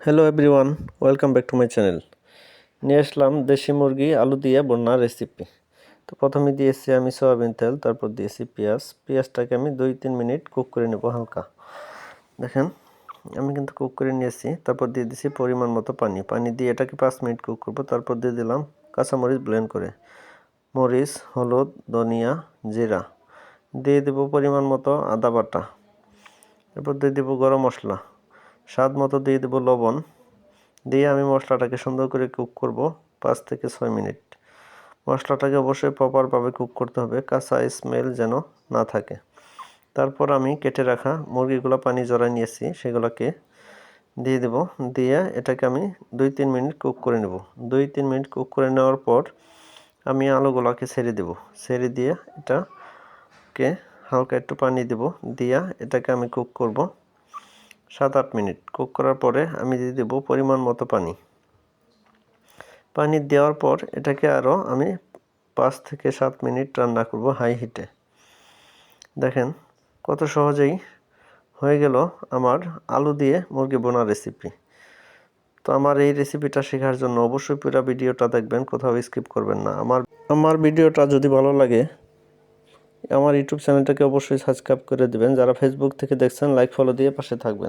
Hello everyone welcome back to my channel নিয়ে আসলাম দেশি মুরগি, আলু দিয়ে বন্যা রেসিপি তো প্রথমে দিয়েছি আমি সয়াবিন তেল, তারপর দিয়েছি পেঁয়াজ। পেঁয়াজটাকে আমি দুই তিন মিনিট কুক করে নেব হালকা। দেখেন, আমি কিন্তু কুক করে নিয়েছি, তারপর দিয়ে দিয়েছি পরিমাণ মতো পানি। পানি দিয়ে এটাকে পাঁচ মিনিট কুক করব, তারপর দিয়ে দিলাম কাঁচামরিচ ব্লেন্ড করে। মরিচ, হলুদ, ধনিয়া, জিরা। দিয়ে দেবো পরিমাণ মতো আদা বাটা। এরপর দিয়ে দেবো গরম মশলা। স্বাদ মতো দিয়ে দেবো লবণ। দিয়ে আমি মশলাটাকে সুন্দর করে কুক করব পাঁচ থেকে ছয় মিনিট। মশলাটাকে অবশ্যই প্রপারভাবে কুক করতে হবে, কাঁচা স্মেল যেন না থাকে। তারপর আমি কেটে রাখা মুরগিগুলো পানি জড়াই নিয়েছি, সেগুলোকে দিয়ে দেব। দিয়ে এটাকে আমি দুই তিন মিনিট কুক করে নেব। দুই তিন মিনিট কুক করে নেওয়ার পর আমি আলুগুলোকে ছেড়ে দেব। ছেড়ে দিয়ে এটাকে হালকা একটু পানি দেব। দিয়া এটাকে আমি কুক করব। সাত আট মিনিট। কুক করার পরে আমি দিয়ে দেবো পরিমাণ মতো পানি। পানি দেওয়ার পর এটাকে আরও আমি পাঁচ থেকে সাত মিনিট রান্না করব হাই হিটে। দেখেন কত সহজেই হয়ে গেল আমার আলু দিয়ে মুরগি বোনা রেসিপি তো আমার এই রেসিপিটা শেখার জন্য অবশ্যই পুরো ভিডিওটা দেখবেন, কোথাও স্কিপ করবেন না। আমার আমার ভিডিওটা যদি ভালো লাগে, আমার ইউটিউব চ্যানেলটাকে অবশ্যই সাবস্ক্রাইব করে দেবেন। যারা ফেসবুক থেকে দেখছেন লাইক ফলো দিয়ে পাশে থাকবেন।